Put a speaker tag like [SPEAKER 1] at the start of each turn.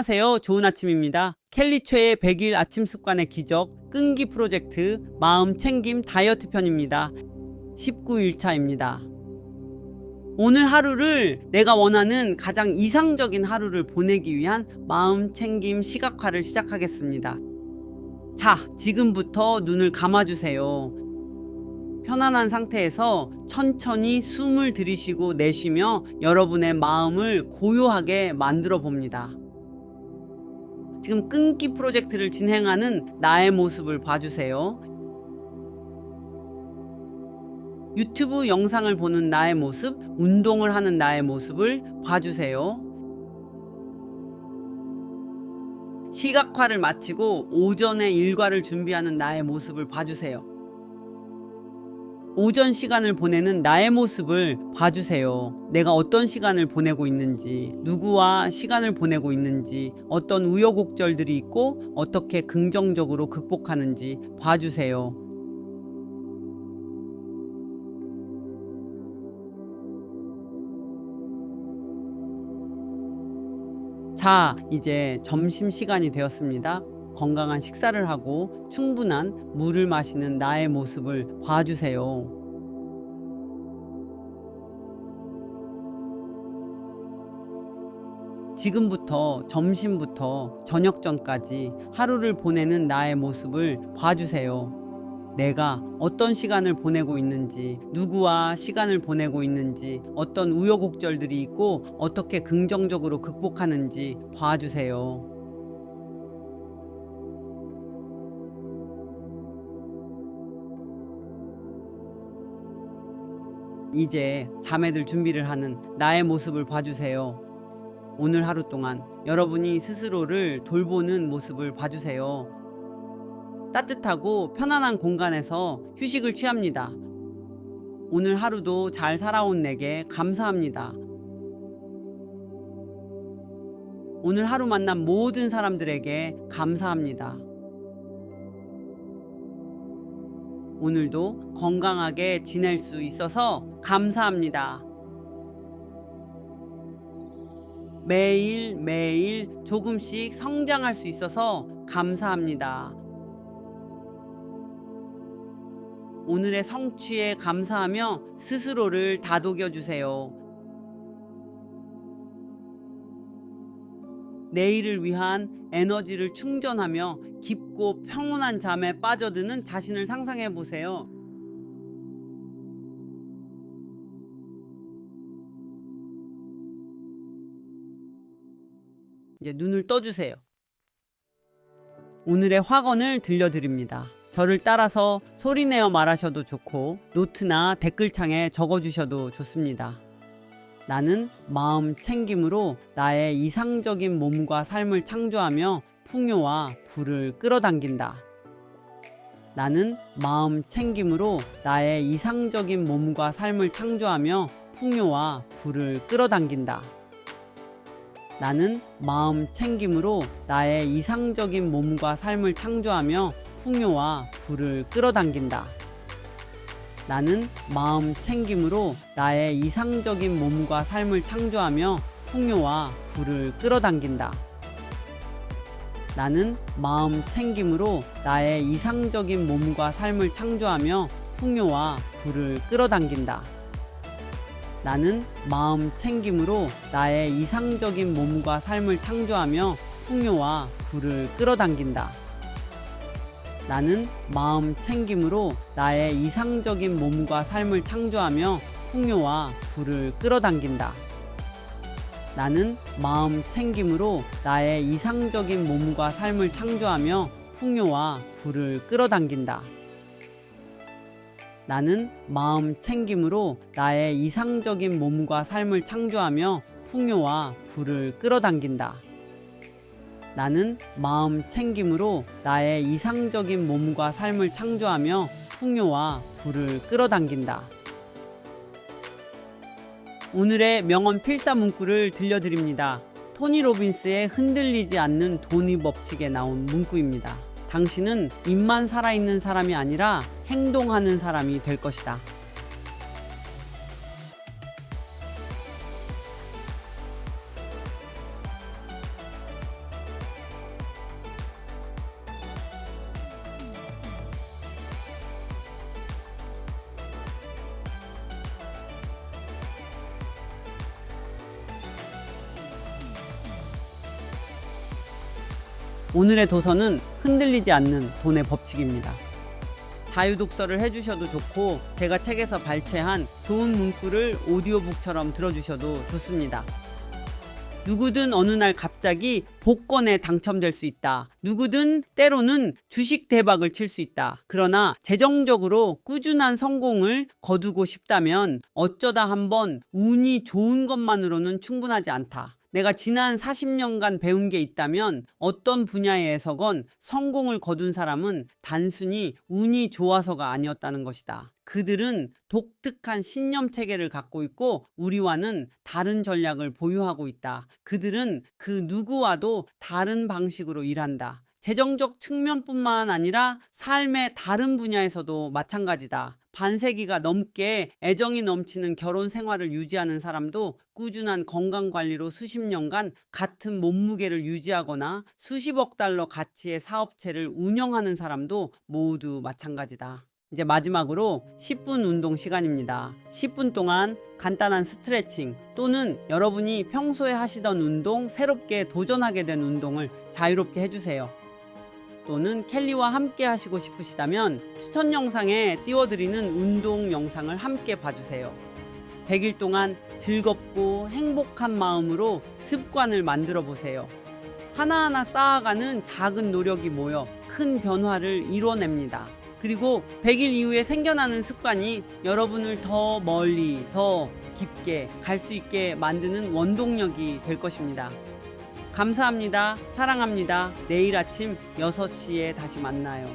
[SPEAKER 1] 안녕하세요. 좋은 아침입니다. 켈리최의 100일 아침 습관의 기적 끈기 프로젝트 마음 챙김 다이어트 편입니다. 19일차입니다. 오늘 하루를 내가 원하는 가장 이상적인 하루를 보내기 위한 마음 챙김 시각화를 시작하겠습니다. 자, 지금부터 눈을 감아주세요. 편안한 상태에서 천천히 숨을 들이쉬고 내쉬며 여러분의 마음을 고요하게 만들어 봅니다. 지금 끈기 프로젝트를 진행하는 나의 모습을 봐주세요. 유튜브 영상을 보는 나의 모습, 운동을 하는 나의 모습을 봐주세요. 시각화를 마치고 오전에 일과를 준비하는 나의 모습을 봐주세요. 오전 시간을 보내는 나의 모습을 봐주세요. 내가 어떤 시간을 보내고 있는지, 누구와 시간을 보내고 있는지, 어떤 우여곡절들이 있고 어떻게 긍정적으로 극복하는지 봐주세요. 자, 이제 점심 시간이 되었습니다. 건강한 식사를 하고 충분한 물을 마시는 나의 모습을 봐주세요. 지금부터 점심부터 저녁 전까지 하루를 보내는 나의 모습을 봐주세요. 내가 어떤 시간을 보내고 있는지, 누구와 시간을 보내고 있는지, 어떤 우여곡절들이 있고 어떻게 긍정적으로 극복하는지 봐주세요. 이제 자매들 준비를 하는 나의 모습을 봐주세요. 오늘 하루 동안 여러분이 스스로를 돌보는 모습을 봐주세요. 따뜻하고 편안한 공간에서 휴식을 취합니다. 오늘 하루도 잘 살아온 내게 감사합니다. 오늘 하루 만난 모든 사람들에게 감사합니다. 오늘도 건강하게 지낼 수 있어서 감사합니다. 매일 매일 조금씩 성장할 수 있어서 감사합니다. 오늘의 성취에 감사하며 스스로를 다독여 주세요. 내일을 위한 에너지를 충전하며 깊고 평온한 잠에 빠져드는 자신을 상상해 보세요. 이제 눈을 떠주세요. 오늘의 확언을 들려드립니다. 저를 따라서 소리내어 말하셔도 좋고 노트나 댓글창에 적어주셔도 좋습니다. 나는 마음 챙김으로 나의 이상적인 몸과 삶을 창조하며 풍요와 부를 끌어당긴다. 나는 마음 챙김으로 나의 이상적인 몸과 삶을 창조하며 풍요와 부를 끌어당긴다. 나는 마음 챙김으로 나의 이상적인 몸과 삶을 창조하며 풍요와 부를 끌어당긴다. 나는 마음 챙김으로 나의 이상적인 몸과 삶을 창조하며 풍요와 부를 끌어당긴다. 나는 마음 챙김으로 나의 이상적인 몸과 삶을 창조하며 풍요와 부를 끌어당긴다. 나는 마음 챙김으로 나의 이상적인 몸과 삶을 창조하며 풍요와 부를 끌어당긴다. 나는 마음 챙김으로 나의 이상적인 몸과 삶을 창조하며 풍요와 부를 끌어당긴다. 나는 마음 챙김으로 나의 이상적인 몸과 삶을 창조하며 풍요와 부를 끌어당긴다. 나는 마음 챙김으로 나의 이상적인 몸과 삶을 창조하며 풍요와 부를 끌어당긴다. 나는 마음 챙김으로 나의 이상적인 몸과 삶을 창조하며 풍요와 부를 끌어당긴다. 오늘의 명언 필사 문구를 들려드립니다. 토니 로빈스의 흔들리지 않는 돈의 법칙에 나온 문구입니다. 당신은 입만 살아있는 사람이 아니라 행동하는 사람이 될 것이다. 오늘의 도서는 흔들리지 않는 돈의 법칙입니다. 자유독서를 해주셔도 좋고 제가 책에서 발췌한 좋은 문구를 오디오북처럼 들어주셔도 좋습니다. 누구든 어느 날 갑자기 복권에 당첨될 수 있다. 누구든 때로는 주식 대박을 칠 수 있다. 그러나 재정적으로 꾸준한 성공을 거두고 싶다면 어쩌다 한번 운이 좋은 것만으로는 충분하지 않다. 내가 지난 40년간 배운 게 있다면 어떤 분야에서건 성공을 거둔 사람은 단순히 운이 좋아서가 아니었다는 것이다. 그들은 독특한 신념 체계를 갖고 있고 우리와는 다른 전략을 보유하고 있다. 그들은 그 누구와도 다른 방식으로 일한다. 재정적 측면뿐만 아니라 삶의 다른 분야에서도 마찬가지다. 반세기가 넘게 애정이 넘치는 결혼 생활을 유지하는 사람도 꾸준한 건강 관리로 수십 년간 같은 몸무게를 유지하거나 수십억 달러 가치의 사업체를 운영하는 사람도 모두 마찬가지다. 이제 마지막으로 10분 운동 시간입니다. 10분 동안 간단한 스트레칭 또는 여러분이 평소에 하시던 운동, 새롭게 도전하게 된 운동을 자유롭게 해주세요. 또는 켈리와 함께 하시고 싶으시다면 추천 영상에 띄워드리는 운동 영상을 함께 봐주세요. 100일 동안 즐겁고 행복한 마음으로 습관을 만들어 보세요. 하나하나 쌓아가는 작은 노력이 모여 큰 변화를 이뤄냅니다. 그리고 100일 이후에 생겨나는 습관이 여러분을 더 멀리, 더 깊게 갈 수 있게 만드는 원동력이 될 것입니다. 감사합니다. 사랑합니다. 내일 아침 6시에 다시 만나요.